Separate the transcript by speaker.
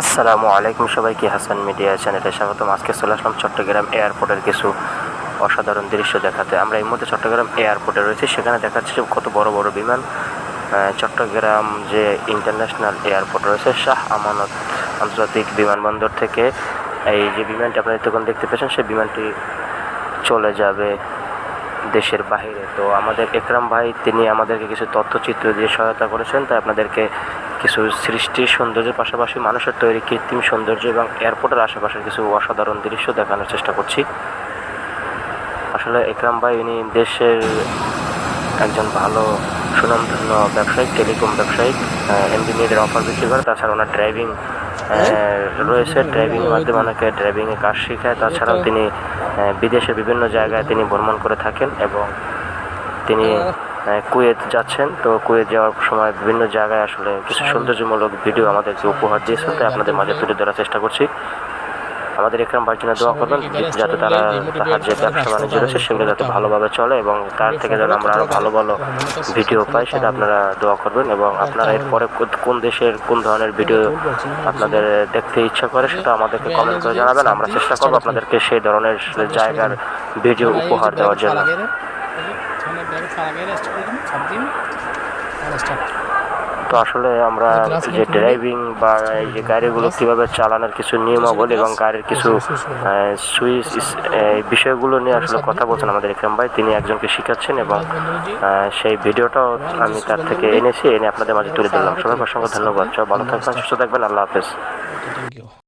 Speaker 1: আসসালামু আলাইকুম সবাইকে, হাসান মিডিয়া চ্যানেলে স্বাগতম। আজকে চলে আসলাম চট্টগ্রাম এয়ারপোর্টের কিছু অসাধারণ দৃশ্য দেখাতে। আমরা এই মুহূর্তে চট্টগ্রাম এয়ারপোর্টে রয়েছি, সেখানে দেখাচ্ছে কত বড় বড় বিমান চট্টগ্রাম যে ইন্টারন্যাশনাল এয়ারপোর্ট রয়েছে, শাহ আমানত আন্তর্জাতিক বিমানবন্দর থেকে। এই যে বিমানটি আপনারা তখন দেখতে পেয়েছেন, সেই বিমানটি চলে যাবে দেশের বাইরে তো আমাদের একরাম ভাই, তিনি আমাদেরকে কিছু তথ্যচিত্র দিয়ে সহায়তা করেছেন, তাই আপনাদেরকে কিছু সৃষ্টির সৌন্দর্যের পাশাপাশি মানুষের তৈরি কৃত্রিম সৌন্দর্য এবং এয়ারপোর্টের আশেপাশের কিছু অসাধারণ দৃশ্য দেখানোর চেষ্টা করছি। আসলে একরাম ভাই, উনি দেশের একজন ভালো সুনামধন্য ব্যবসায়িক, টেলিকম ব্যবসায়িক এমবিএর অফার বিক্রি করে। তাছাড়া ওনার ড্রাইভিং রয়েছে। ড্রাইভিংয়ের মাধ্যমে অনেকে ড্রাইভিংয়ে কাজ শেখায়। তাছাড়াও তিনি বিদেশে বিভিন্ন জায়গায় তিনি ভ্রমণ করে থাকেন এবং তিনি কুয়েত যাচ্ছেন। তো কুয়েত যাওয়ার সময় বিভিন্ন জায়গায় আসলে কিছু সৌন্দর্যমূলক ভিডিও আমাদেরকে উপহার দিয়েছেন তাই আপনাদের মাঝে তুলে ধরার চেষ্টা করছি। আমাদের একরাম ভাইয়ের জন্য দোয়া করবেন যাতে তারা তাহার যে ব্যবসা বাণিজ্য রয়েছে সেগুলো যাতে ভালোভাবে চলে এবং তার থেকে যেন আমরা আরও ভালো ভালো ভিডিও পাই সেটা আপনারা দোয়া করবেন এবং আপনারা এরপরে কোন দেশের কোন ধরনের ভিডিও আপনাদের দেখতে ইচ্ছা করে সেটা আমাদেরকে কমেন্ট করে জানাবেন। আমরা চেষ্টা করব আপনাদেরকে সেই ধরনের জায়গার ভিডিও উপহার দেওয়ার জন্য। তো আসলে আমরা যে ড্রাইভিং বা এই যে গাড়িগুলো কীভাবে চালানোর কিছু নিয়মাবলী এবং গাড়ির কিছু সুইচ এই বিষয়গুলো নিয়ে আসলে কথা বলছেন আমাদের ইকরাম ভাই তিনি একজনকে শিখাচ্ছেন এবং সেই ভিডিওটাও আমি তার থেকে এনেছি এনে আপনাদের মাঝে তুলে দিলাম সবাইকে অসংখ্য ধন্যবাদ। সব ভালো থাকবেন সুস্থ থাকবেন আল্লাহ হাফেজ।